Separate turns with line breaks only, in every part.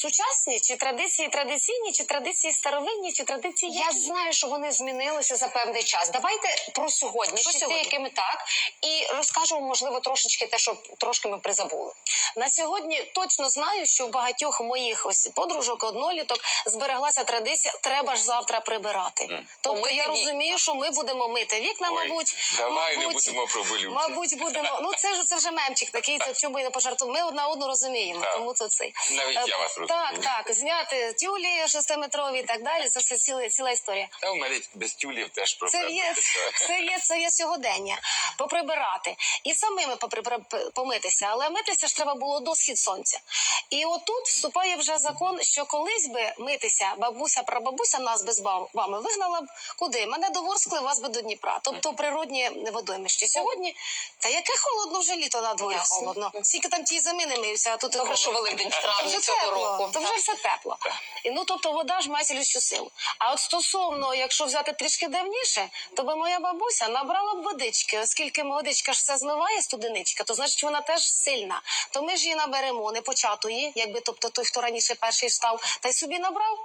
сучасні, чи традиції традиційні, чи традиції старовинні, чи традиції
Я знаю, що вони змінилися за певний час. Давайте про сьогодні,
Про
що
сьогодні.
якими так, і розкажемо, можливо, трошечки те, що трошки ми призабули.
На сьогодні точно знаю, що в багатьох моїх ось подружок, одноліток збереглася традиція. Треба ж завтра прибирати. Тобто
Помити
я
вікна.
розумію, що ми будемо мити вікна,
Ой,
мабуть.
давай не будемо про болюче.
Мабуть, будемо. Ну це ж це вже мемчик такий. Це чому і не пожартую. Ми одна одну розуміємо.
Так.
Тому це цей
Навіть
Е,
я вас розумію.
Так. так, Зняти тюлі шестиметрові і так далі. Це все ціла, ціла історія.
Та у мене без тюлів теж
Це є, це є, це є сьогодення. Поприбирати. І самими помитися. Але митися ж треба було до схід сонця. І отут вступає вже закон, що колись би митися, бабуся, прабабуся нас би з вами вигнала б куди? Мене до Ворскли, вас би до Дніпра. Тобто природні водоймищі. Сьогодні, та яке холодно вже літо на дворі холодно. Скільки там ті зими не мився, а тут і
Добре, що. Великдень в травні цього
тепло. То вже все тепло. І ну тобто вода ж має цілющу силу. А от стосовно, якщо взяти трішки давніше, то би моя бабуся набрала б водички, оскільки водичка ж все змиває студеничка, то значить вона теж сильна. То ми ж її наберемо, не початої, якби тобто той, хто раніше перший встав, та й собі набрав.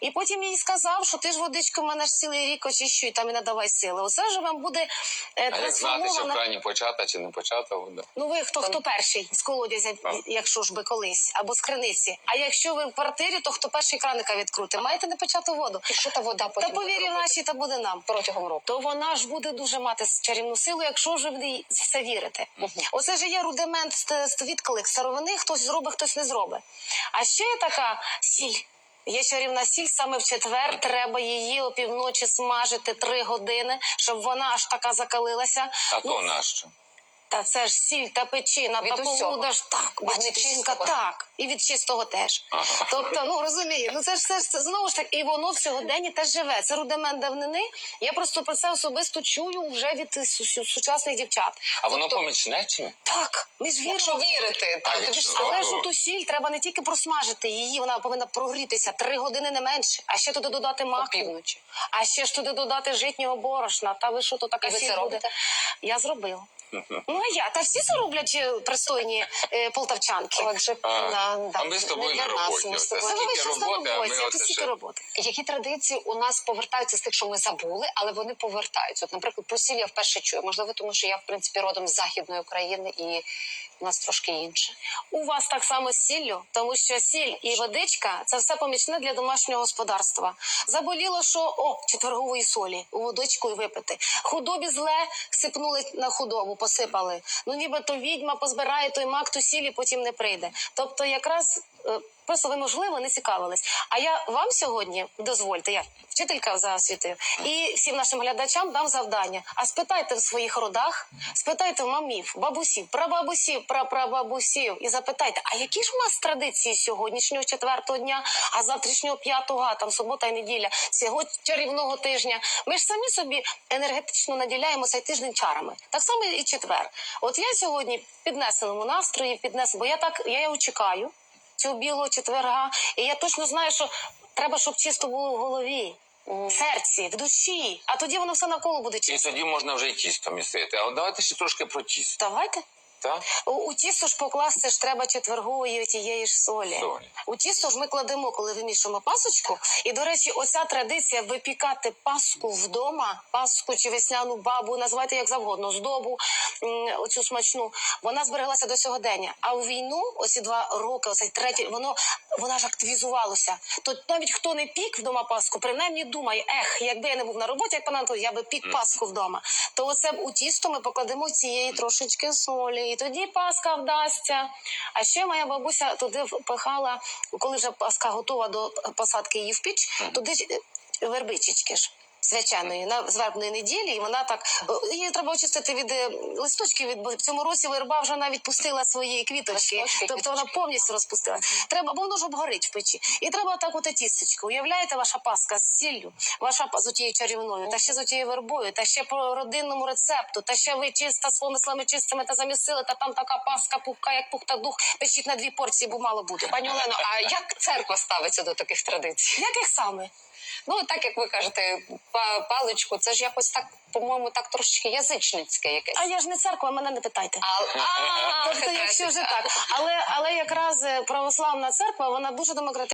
І потім їй сказав, що ти ж водичку в мене ж цілий рік очищуй, там і надавай сили. Оце ж вам буде е,
А як знати, що в
трансформована.
крані почата чи не почата вода?
Ну ви хто хто перший з колодязя,
Так.
якщо ж би колись, або з криниці. А якщо ви в квартирі, то хто перший краника відкрути? Маєте не почату воду.
І що та вода
Та
потім буде
повірі
робити
наші, та буде нам.
протягом року.
То вона ж буде дуже мати чарівну силу, якщо вже в неї в це вірити. Оце ж є рудимент ст- ст- відклик старовини, хтось зробить, хтось не зробить. А ще є така сіль. Є чарівна сіль, саме в четвер треба її опівночі смажити три години, щоб вона аж така закалилася.
А
Ну,
то нащо?
Та це ж сіль та печина,
Від
та
усього.
полуда ж так, жінка так, і від чистого теж.
Ага.
Тобто, ну розумію, ну це ж це, ж- це знову ж таки, і воно в сьогоденні теж живе. Це рудимент давнини. Я просто про це особисто чую вже від су- су- сучасних дівчат.
А воно помічне чи ні?
Так, ми ж
Якщо
віримо.
вірити,
А
так тобі ж
Але ж ту сіль треба не тільки просмажити її, вона повинна прогрітися три години не менше, а ще туди додати маку, а ще ж туди додати житнього борошна. Та ви що то така сіль буде?
робите?
Я зробила. Ну а я та всі це роблять е, пристойні е, полтавчанки.
Отже,
А,
на- да,
а ми з тобою
не для
на
нас,
роботі.
ми з
Оце
тобою.
Це ви
стільки
щось на
роботи, а ми
роботі,
оце
тут стільки
ще-
роботи.
Які традиції у нас повертаються з тих, що ми забули, але вони повертаються. От, наприклад, посілля я вперше чую. Можливо, тому що я в принципі родом з західної України і нас трошки інше.
У вас так само з сіллю, тому що сіль і водичка це все помічне для домашнього господарства. Заболіло, що о, четвергової солі у водичку і випити. Худобі зле сипнули на худобу, посипали. Ну нібито відьма позбирає той мак, ту сіль і потім не прийде. Тобто, якраз. Е, Просто ви можливо не цікавились. А я вам сьогодні дозвольте, я вчителька за освітою, і всім нашим глядачам дам завдання. А спитайте в своїх родах, спитайте в мамів, бабусів, прабабусів, прапрабабусів і запитайте, а які ж у нас традиції сьогоднішнього четвертого дня, а завтрашнього п'ятого, а там субота і неділя, цього чарівного тижня. Ми ж самі собі енергетично наділяємо цей тиждень чарами. Так само і четвер. От я сьогодні в піднесеному настрої, піднесу, бо я так я його чекаю цього білого четверга. І я точно знаю, що треба, щоб чисто було в голові, в серці, в душі. А тоді воно все навколо буде
І
чисто.
тоді можна вже і тісто місити. А от давайте ще трошки про тісто.
Давайте.
Так?
У, у тісто ж покласти ж треба четвергової тієї ж солі.
Солі.
У тісто ж ми кладемо, коли вимішуємо пасочку. І, до речі, оця традиція випікати паску вдома, паску чи весняну бабу, називайте як завгодно, здобу, оцю смачну, вона збереглася до сьогодення. А у війну, оці два роки, оцей третій, воно вона ж активізувалося. То навіть хто не пік вдома паску, принаймні думає, ех, якби я не був на роботі, як пан Антон, я би пік паску вдома. То оце у тісто ми покладемо цієї трошечки солі, і тоді паска вдасться. А ще моя бабуся туди впихала, коли вже паска готова до посадки її в піч, туди е, вербичечки ж. Свяченої на з вербної неділі, і вона так е, її треба очистити від е, листочків. Від в цьому році верба вже навіть пустила свої квіточки,
Листочки,
тобто вона повністю розпустила. Треба, бо воно ж обгорить в печі. І треба так от тістечко. Уявляєте, ваша паска з сіллю, ваша з отією чарівною, та ще з отією вербою, та ще по родинному рецепту, та ще ви чиста з помислами чистими та замісили, та там така паска пухка, як пухта дух, печіть на дві порції, бо мало буде.
Пані Олено, а як церква ставиться до таких традицій?
Яких саме?
Ну так як ви кажете, паличку, це ж якось так, по-моєму, так трошечки язичницьке якесь.
А я ж не церква, мене не питайте.
А,
Тобто, якщо вже так, але але якраз е, православна церква, вона дуже демократична.